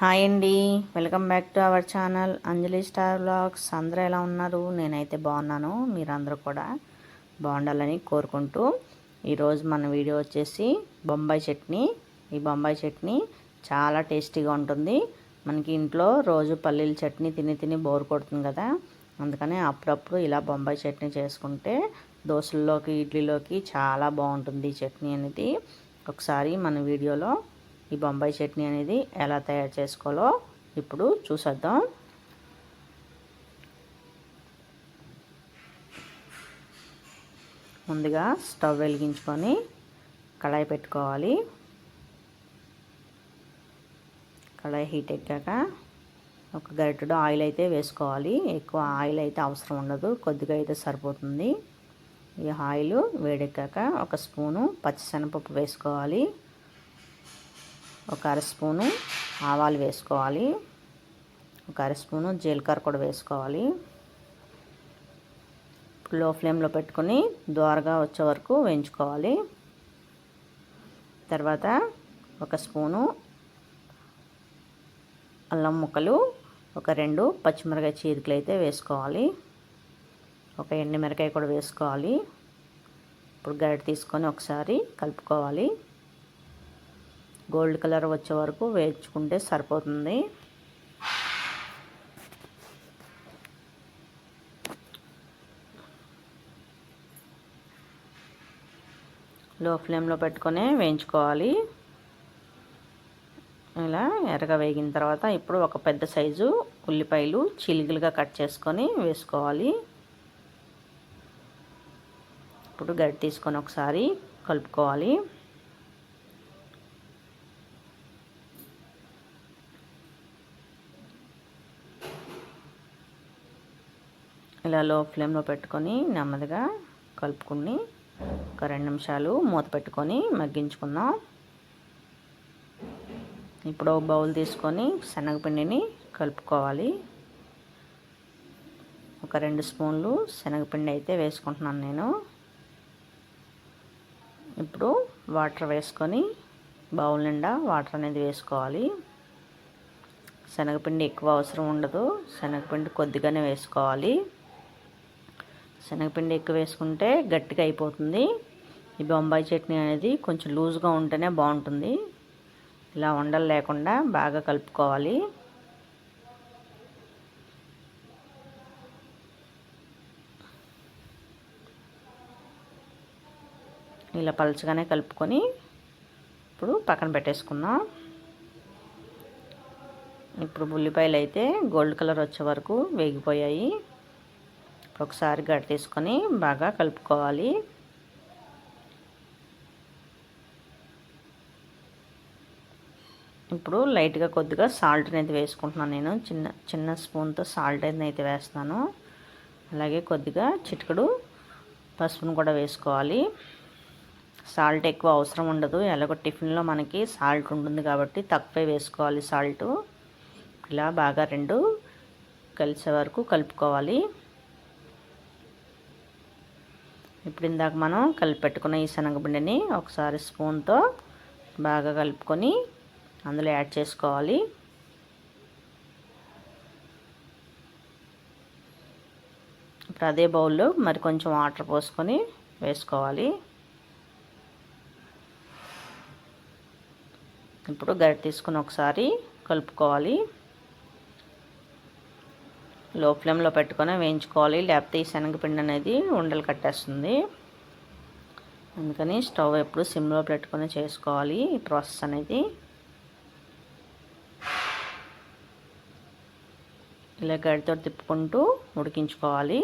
Hi అండి. Welcome back to our channel Anjali star blogs. అందరూ ఎలా ఉన్నారు? నేనైతే బాగున్నాను. మీరందరూ కూడా బాగుండాలని కోరుకుంటూ ఈరోజు మన వీడియో వచ్చేసి బొంబాయి చట్నీ. ఈ బొంబాయి చట్నీ చాలా టేస్టీగా ఉంటుంది. మనకి ఇంట్లో రోజు పల్లీల చట్నీ తిని తిని బోర్ కొడుతుంది కదా. అందుకని అప్పుడప్పుడు ఇలా బొంబాయి చట్నీ చేసుకుంటే దోశల్లోకి ఇడ్లీలోకి చాలా బాగుంటుంది ఈ చట్నీ అనేది. ఒకసారి మన వీడియోలో ఈ బొంబాయి చట్నీ అనేది ఎలా తయారు చేసుకోవాలో ఇప్పుడు చూసేద్దాం. ముందుగా స్టవ్ వెలిగించుకొని కళాయి పెట్టుకోవాలి. కళాయి హీట్ ఎక్కాక ఒక గరిటెడు ఆయిల్ అయితే వేసుకోవాలి. ఎక్కువ ఆయిల్ అయితే అవసరం ఉండదు. కొద్దిగా అయితే సరిపోతుంది. ఈ ఆయిల్ వేడెక్కాక ఒక స్పూను పచ్చిశనగపప్పు వేసుకోవాలి. ఒక అర స్పూను ఆవాలు వేసుకోవాలి. ఒక అర స్పూను జీలకర్ర కూడా వేసుకోవాలి. లో ఫ్లేమ్లో పెట్టుకొని దోరగా వచ్చే వరకు వేయించుకోవాలి. తర్వాత ఒక స్పూను అల్లం ముక్కలు ఒక రెండు పచ్చిమిరకాయ చీరికలు అయితే వేసుకోవాలి. ఒక ఎండుమిరకాయ కూడా వేసుకోవాలి. ఇప్పుడు గరిట తీసుకొని ఒకసారి కలుపుకోవాలి. గోల్డ్ కలర్ వచ్చే వరకు వేయించుకుంటే సరిపోతుంది. లో ఫ్లేమ్లో పెట్టుకొని వేయించుకోవాలి. ఇలా ఎర్రగా వేగిన తర్వాత ఇప్పుడు ఒక పెద్ద సైజు ఉల్లిపాయలు చిలుగులుగా కట్ చేసుకొని వేసుకోవాలి. ఇప్పుడు గడ్డి తీసుకొని ఒకసారి కలుపుకోవాలి. ఇలా లో ఫ్లేమ్లో పెట్టుకొని నెమ్మదిగా కలుపుకుని ఒక రెండు నిమిషాలు మూత పెట్టుకొని మగ్గించుకుందాం. ఇప్పుడు బౌల్ తీసుకొని శనగపిండిని కలుపుకోవాలి. ఒక రెండు స్పూన్లు శనగపిండి అయితే వేసుకుంటున్నాను నేను. ఇప్పుడు వాటర్ వేసుకొని బౌల్ నిండా వాటర్ అనేది వేసుకోవాలి. శనగపిండి ఎక్కువ అవసరం ఉండదు. శనగపిండి కొద్దిగానే వేసుకోవాలి. శనగపిండి ఎక్కువ వేసుకుంటే గట్టిగా అయిపోతుంది. ఈ బొంబాయి చట్నీ అనేది కొంచెం లూజ్గా ఉంటేనే బాగుంటుంది. ఇలా ఉండలు లేకుండా బాగా కలుపుకోవాలి. ఇలా పలుచగానే కలుపుకొని ఇప్పుడు పక్కన పెట్టేసుకుందాం. ఇప్పుడు ఉల్లిపాయలు అయితే గోల్డ్ కలర్ వచ్చే వరకు వేగిపోయాయి. ఒకసారి గడ్డ తీసుకొని బాగా కలుపుకోవాలి. ఇప్పుడు లైట్గా కొద్దిగా సాల్ట్ అనేది వేసుకుంటున్నాను నేను. చిన్న చిన్న స్పూన్తో సాల్ట్ అనేది అయితే వేస్తాను అలాగే కొద్దిగా చిటికడు పసుపును కూడా వేసుకోవాలి. సాల్ట్ ఎక్కువ అవసరం ఉండదు. ఎలాగో టిఫిన్లో మనకి సాల్ట్ ఉంటుంది కాబట్టి తక్కువే వేసుకోవాలి సాల్ట్. ఇలా బాగా రెండు కలిసే వరకు కలుపుకోవాలి. ఇప్పుడు ఇందాక మనం కలిపి పెట్టుకున్న ఈ శనగపిండిని ఒకసారి స్పూన్తో బాగా కలుపుకొని అందులో యాడ్ చేసుకోవాలి. ఇప్పుడు అదే బౌల్లో మరి కొంచెం వాటర్ పోసుకొని వేసుకోవాలి. ఇప్పుడు గరిట తీసుకుని ఒకసారి కలుపుకోవాలి. లో ఫ్లేమ్లో పెట్టుకొని వేయించుకోవాలి. లేకపోతే ఈ శనగపిండి అనేది ఉండలు కట్టేస్తుంది. అందుకని స్టవ్ ఎప్పుడు సిమ్లో పెట్టుకొని చేసుకోవాలి. ఈ ప్రాసెస్ అనేది ఇలా గడితో తిప్పుకుంటూ ఉడికించుకోవాలి.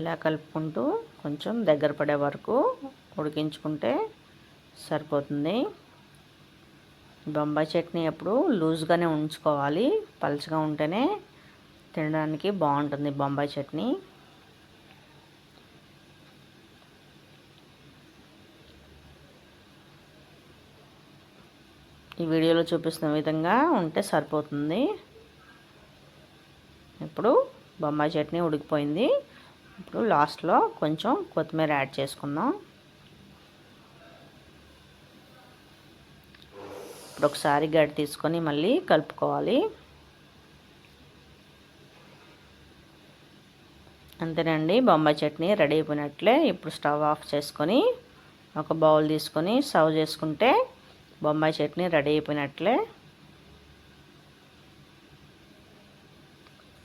ఇలా కలుపుకుంటూ కొంచెం దగ్గర పడే వరకు ఉడికించుకుంటే సరిపోతుంది. బొంబాయి చట్నీ ఎప్పుడు లూజ్గానే ఉంచుకోవాలి. పలుచగా ఉంటేనే తినడానికి బాగుంటుంది బొంబాయి చట్నీ. ఈ వీడియోలో చూపిస్తున్న విధంగా ఉంటే సరిపోతుంది. ఇప్పుడు బొంబాయి చట్నీ ఉడికిపోయింది. ఇప్పుడు లాస్ట్లో కొంచెం కొత్తిమీర యాడ్ చేసుకుందాం. ఇప్పుడు ఒకసారి గడ్డి తీసుకొని మళ్ళీ కలుపుకోవాలి. అంతేనండి బొంబాయి చట్నీ రెడీ అయిపోయినట్లే. ఇప్పుడు స్టవ్ ఆఫ్ చేసుకొని ఒక బౌల్ తీసుకొని సర్వ్ చేసుకుంటే బొంబాయి చట్నీ రెడీ అయిపోయినట్లే.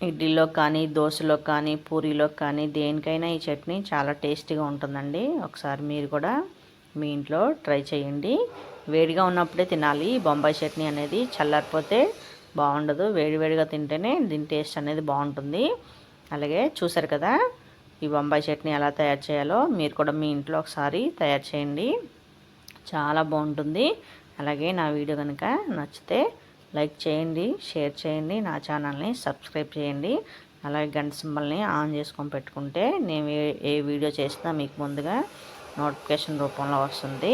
ఇడ్లీలో కానీ దోశలో కానీ పూరీలో కానీ దేనికైనా ఈ చట్నీ చాలా టేస్టీగా ఉంటుందండి. ఒకసారి మీరు కూడా మీ ఇంట్లో ట్రై చేయండి. వేడిగా ఉన్నప్పుడే తినాలి. బొంబాయి చట్నీ అనేది చల్లారిపోతే బాగుండదు. వేడివేడిగా తింటేనే దీని టేస్ట్ అనేది బాగుంటుంది. అలాగే చూసారు కదా ఈ బొంబాయి చట్నీ ఎలా తయారు చేయాలో మీరు కూడా మీ ఇంట్లో ఒకసారి తయారు చేయండి. చాలా బాగుంటుంది. అలాగే నా వీడియో కనుక నచ్చితే లైక్ చేయండి షేర్ చేయండి నా ఛానల్ని సబ్స్క్రైబ్ చేయండి. అలాగే గంట సింబల్ని ఆన్ చేసుకొని పెట్టుకుంటే నేను ఏ ఏ వీడియో చేసినా మీకు ముందుగా నోటిఫికేషన్ రూపంలో వస్తుంది.